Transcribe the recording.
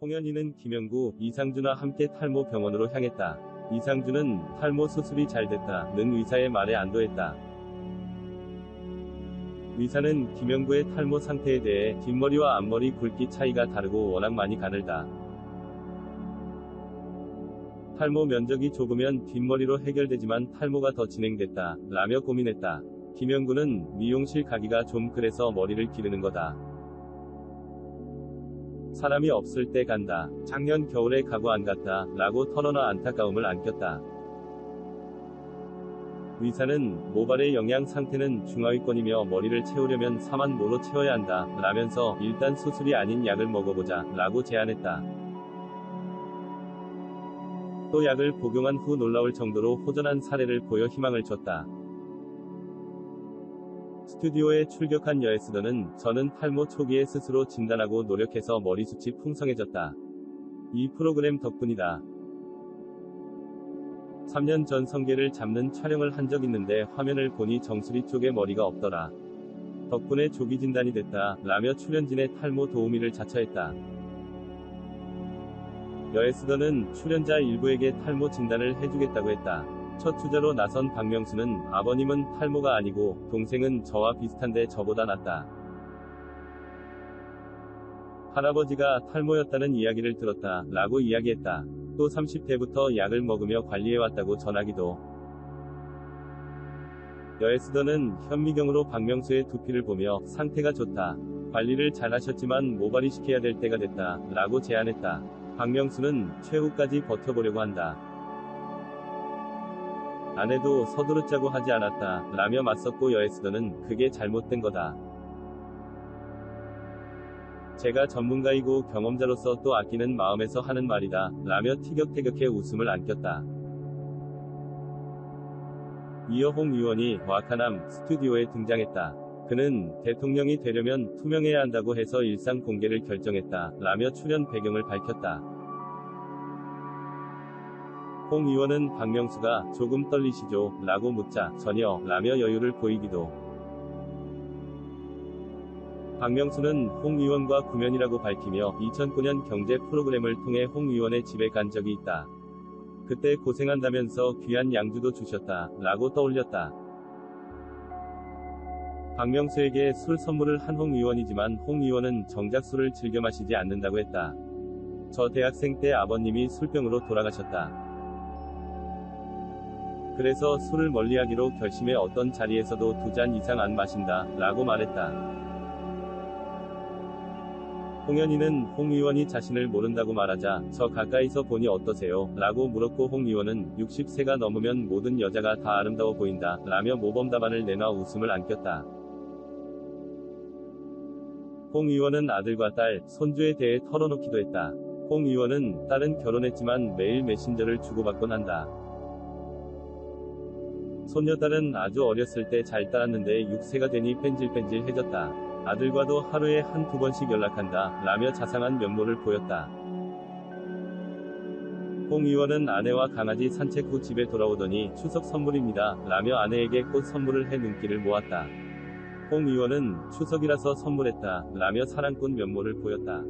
홍현희는 김영구, 이상준과 함께 탈모 병원으로 향했다. 이상준은 탈모 수술이 잘 됐다 는 의사의 말에 안도했다. 의사는 김영구의 탈모 상태에 대해 뒷머리와 앞머리 굵기 차이가 다르고 워낙 많이 가늘다. 탈모 면적이 좁으면 뒷머리로 해결되지만 탈모가 더 진행됐다. 라며 고민했다. 김영구는 미용실 가기가 좀 그래서 머리를 기르는 거다. 사람이 없을 때 간다. 작년 겨울에 가고 안 갔다. 라고 털어놔 안타까움을 안겼다. 의사는 모발의 영양 상태는 중하위권이며 머리를 채우려면 4만 모로 채워야 한다. 라면서 일단 수술이 아닌 약을 먹어보자. 라고 제안했다. 또 약을 복용한 후 놀라울 정도로 호전한 사례를 보여 희망을 줬다. 스튜디오에 출격한 여에스더는 저는 탈모 초기에 스스로 진단하고 노력해서 머리숱이 풍성해졌다. 이 프로그램 덕분이다. 3년 전 성게를 잡는 촬영을 한 적 있는데 화면을 보니 정수리 쪽에 머리가 없더라. 덕분에 조기 진단이 됐다. 라며 출연진의 탈모 도우미를 자처했다. 여에스더는 출연자 일부에게 탈모 진단을 해주겠다고 했다. 첫 투자로 나선 박명수는 아버님은 탈모가 아니고 동생은 저와 비슷한데 저보다 낫다. 할아버지가 탈모였다는 이야기를 들었다. 라고 이야기했다. 또 30대부터 약을 먹으며 관리해왔다고 전하기도. 여에스더는 현미경으로 박명수의 두피를 보며 상태가 좋다. 관리를 잘 하셨지만 모발이 시켜야 될 때가 됐다. 라고 제안했다. 박명수는 최후까지 버텨보려고 한다. 아내도 서두르자고 하지 않았다. 라며 맞섰고 여에스더는 그게 잘못된 거다. 제가 전문가이고 경험자로서 또 아끼는 마음에서 하는 말이다. 라며 티격태격해 웃음을 안겼다. 이어 홍 의원이 와카남 스튜디오에 등장했다. 그는 대통령이 되려면 투명해야 한다고 해서 일상 공개를 결정했다. 라며 출연 배경을 밝혔다. 홍 의원은 박명수가 조금 떨리시죠? 라고 묻자 전혀 라며 여유를 보이기도. 박명수는 홍 의원과 구면이라고 밝히며 2009년 경제 프로그램을 통해 홍 의원의 집에 간 적이 있다. 그때 고생한다면서 귀한 양주도 주셨다. 라고 떠올렸다. 박명수에게 술 선물을 한 홍 의원이지만 홍 의원은 정작 술을 즐겨 마시지 않는다고 했다. 저 대학생 때 아버님이 술병으로 돌아가셨다. 그래서 술을 멀리하기로 결심해 어떤 자리에서도 두 잔 이상 안 마신다. 라고 말했다. 홍현희는 홍 의원이 자신을 모른다고 말하자 저 가까이서 보니 어떠세요? 라고 물었고 홍 의원은 60세가 넘으면 모든 여자가 다 아름다워 보인다. 라며 모범 답안을 내놔 웃음을 안겼다. 홍 의원은 아들과 딸, 손주에 대해 털어놓기도 했다. 홍 의원은 딸은 결혼했지만 매일 메신저를 주고받곤 한다. 손녀딸은 아주 어렸을 때 잘 따랐는데 6세가 되니 뺀질뺀질해졌다. 아들과도 하루에 한두 번씩 연락한다. 라며 자상한 면모를 보였다. 홍 의원은 아내와 강아지 산책 후 집에 돌아오더니 추석 선물입니다. 라며 아내에게 꽃 선물을 해 눈길을 모았다. 홍 의원은 추석이라서 선물했다. 라며 사랑꾼 면모를 보였다.